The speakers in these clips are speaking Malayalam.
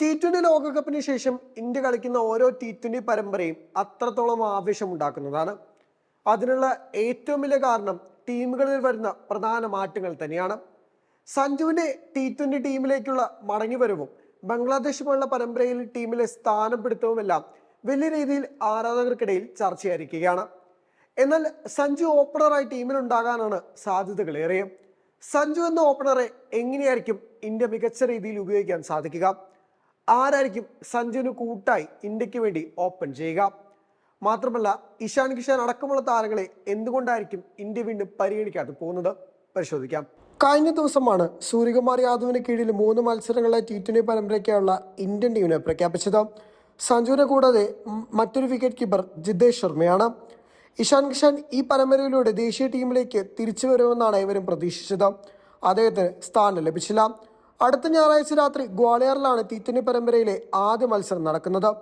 ടി ട്വന്റി ലോകകപ്പിന് ശേഷം ഇന്ത്യ കളിക്കുന്ന ഓരോ ടി ട്വന്റി പരമ്പരയും അത്രത്തോളം ആവേശമുണ്ടാക്കുന്നതാണ്. അതിനുള്ള ഏറ്റവും വലിയ കാരണം ടീമുകളിൽ വരുന്ന പ്രധാന മാറ്റങ്ങൾ തന്നെയാണ്. സഞ്ജുവിന്റെ ടി ട്വന്റി ടീമിലേക്കുള്ള മടങ്ങിവരവും ബംഗ്ലാദേശ് പോലുള്ള പരമ്പരയിൽ ടീമിലെ സ്ഥാനം പിടുത്തവുമെല്ലാം വലിയ രീതിയിൽ ആരാധകർക്കിടയിൽ ചർച്ചയായിരിക്കുകയാണ്. എന്നാൽ സഞ്ജു ഓപ്പണറായി ടീമിൽ ടീമിലുണ്ടാകാനാണ് സാധ്യതകളേറിയ സഞ്ജു എന്ന ഓപ്പണറെ എങ്ങനെയായിരിക്കും ഇന്ത്യ മികച്ച രീതിയിൽ ഉപയോഗിക്കാൻ സാധിക്കുക? ആരായിരിക്കും സഞ്ജുവിന് കൂട്ടായി ഇന്ത്യയ്ക്ക് വേണ്ടി ഓപ്പൺ ചെയ്യുക? മാത്രമല്ല ഇഷാൻ കിഷാൻ അടക്കമുള്ള താരങ്ങളെ എന്തുകൊണ്ടായിരിക്കും ഇന്ത്യ വീണ്ടും പരിഗണിക്കാതെ പോകുന്നത്? പരിശോധിക്കാം. കഴിഞ്ഞ ദിവസമാണ് സൂര്യകുമാർ യാദവിന് കീഴിൽ മൂന്ന് മത്സരങ്ങളിലെ ടി ട്വന്റി പരമ്പരയ്ക്കായുള്ള ഇന്ത്യൻ ടീമിനെ പ്രഖ്യാപിച്ചത്. സഞ്ജുവിനെ കൂടാതെ മറ്റൊരു വിക്കറ്റ് കീപ്പർ ജിതേഷ് ശർമ്മയാണ്. ഇഷാൻ കിഷാൻ ഈ പരമ്പരയിലൂടെ ദേശീയ ടീമിലേക്ക് തിരിച്ചു വരുമെന്നാണ് ഇവരും പ്രതീക്ഷിച്ചത്. അദ്ദേഹത്തിന് സ്ഥാനം ലഭിച്ചില്ല. അടുത്ത ഞായറാഴ്ച രാത്രി ഗ്വാളിയറിലാണ് ട്വന്റി പരമ്പരയിലെ ആദ്യ മത്സരം നടക്കുന്നത്.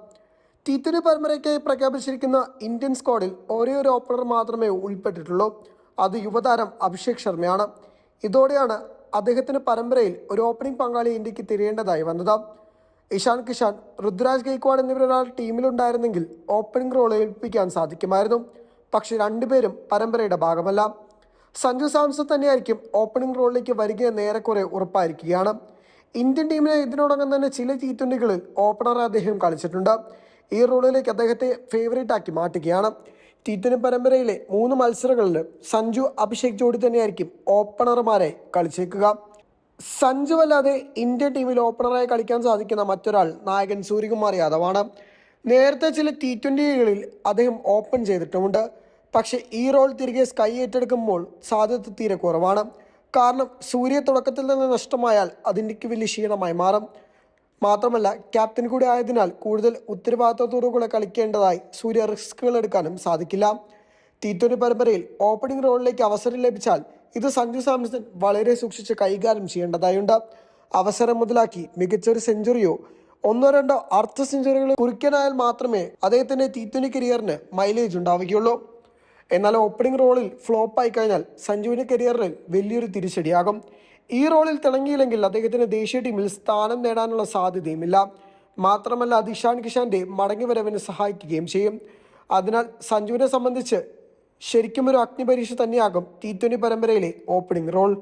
ട്വന്റി പരമ്പരയ്ക്കായി പ്രഖ്യാപിച്ചിരിക്കുന്ന ഇന്ത്യൻ സ്ക്വാഡിൽ ഒരേ ഒരു ഓപ്പണർ മാത്രമേ ഉൾപ്പെട്ടിട്ടുള്ളൂ. അത് യുവതാരം അഭിഷേക് ശർമ്മയാണ്. ഇതോടെയാണ് അദ്ദേഹത്തിന് പരമ്പരയിൽ ഒരു ഓപ്പണിംഗ് പങ്കാളി ഇന്ത്യയ്ക്ക് തിരയേണ്ടതായി വന്നത്. ഇഷാൻ കിഷാൻ രുദ്രാജ് ഗെയ്ക്വാഡ് എന്നിവരൊരാൾ ടീമിലുണ്ടായിരുന്നെങ്കിൽ ഓപ്പണിംഗ് റോൾ ഏൽപ്പിക്കാൻ സാധിക്കുമായിരുന്നു. പക്ഷേ രണ്ടുപേരും പരമ്പരയുടെ ഭാഗമല്ല. സഞ്ജു സാംസൺ തന്നെയായിരിക്കും ഓപ്പണിംഗ് റോളിലേക്ക് വരികയെന്ന് ഏറെക്കുറെ ഉറപ്പായിരിക്കുകയാണ്. ഇന്ത്യൻ ടീമിന് ഇതിനോടകം തന്നെ ചില ടി ട്വന്റികളിൽ ഓപ്പണർ അദ്ദേഹം കളിച്ചിട്ടുണ്ട്. ഈ റോളിലേക്ക് അദ്ദേഹത്തെ ഫേവറേറ്റ് ആക്കി മാറ്റുകയാണ്. ടി ട്വന്റി പരമ്പരയിലെ മൂന്ന് മത്സരങ്ങളിൽ സഞ്ജു അഭിഷേക് ജോഡി തന്നെയായിരിക്കും ഓപ്പണർമാരെ കളിച്ചേക്കുക. സഞ്ജു അല്ലാതെ ഇന്ത്യൻ ടീമിൽ ഓപ്പണറായി കളിക്കാൻ സാധിക്കുന്ന മറ്റൊരാൾ നായകൻ സൂര്യകുമാർ യാദവാണ്. നേരത്തെ ചില ടി ട്വന്റികളിൽ അദ്ദേഹം ഓപ്പൺ ചെയ്തിട്ടുമുണ്ട്. പക്ഷേ ഈ റോൾ തിരികെ സ്കൈ ഏറ്റെടുക്കുമ്പോൾ സാധ്യത തീരെ കുറവാണ്. കാരണം സൂര്യ തുടക്കത്തിൽ നിന്ന് നഷ്ടമായാൽ അതിന്റെക്ക് വലിയ ക്ഷീണമായി മാറും. മാത്രമല്ല ക്യാപ്റ്റൻ കൂടി ആയതിനാൽ കൂടുതൽ ഉത്തരവാദിത്തത്തോടുകൂടെ കളിക്കേണ്ടതായി സൂര്യ റിസ്കുകൾ എടുക്കാനും സാധിക്കില്ല. ടി ട്വന്റി പരമ്പരയിൽ ഓപ്പണിംഗ് റോളിലേക്ക് അവസരം ലഭിച്ചാൽ ഇത് സഞ്ജു സാംസൺ വളരെ സൂക്ഷിച്ച് കൈകാര്യം ചെയ്യേണ്ടതായുണ്ട്. അവസരം മുതലാക്കി മികച്ചൊരു സെഞ്ചുറിയോ ഒന്നോ രണ്ടോ അർദ്ധ സെഞ്ചുറികൾ കുറിക്കാനായാൽ മാത്രമേ അദ്ദേഹത്തിന്റെ ടി ട്വന്റി കരിയറിന് മൈലേജ് ഉണ്ടാവുകയുള്ളൂ. എന്നാൽ ഓപ്പണിംഗ് റോളിൽ ഫ്ലോപ്പ് ആയി കഴിഞ്ഞാൽ സഞ്ജുവിന്റെ കരിയറിൽ വലിയൊരു തിരിച്ചടിയാകും. ഈ റോളിൽ തിളങ്ങിയില്ലെങ്കിൽ അദ്ദേഹത്തിന് ദേശീയ ടീമിൽ സ്ഥാനം നേടാനുള്ള സാധ്യതയുമില്ല. മാത്രമല്ല അത് ഇഷാൻ കിഷാന്റെ മടങ്ങിവരവിന് സഹായിക്കുകയും ചെയ്യും. അതിനാൽ സഞ്ജുവിനെ സംബന്ധിച്ച് ശരിക്കും ഒരു അഗ്നിപരീക്ഷ തന്നെയാകും ടി ട്വന്റി പരമ്പരയിലെ ഓപ്പണിംഗ് റോൾ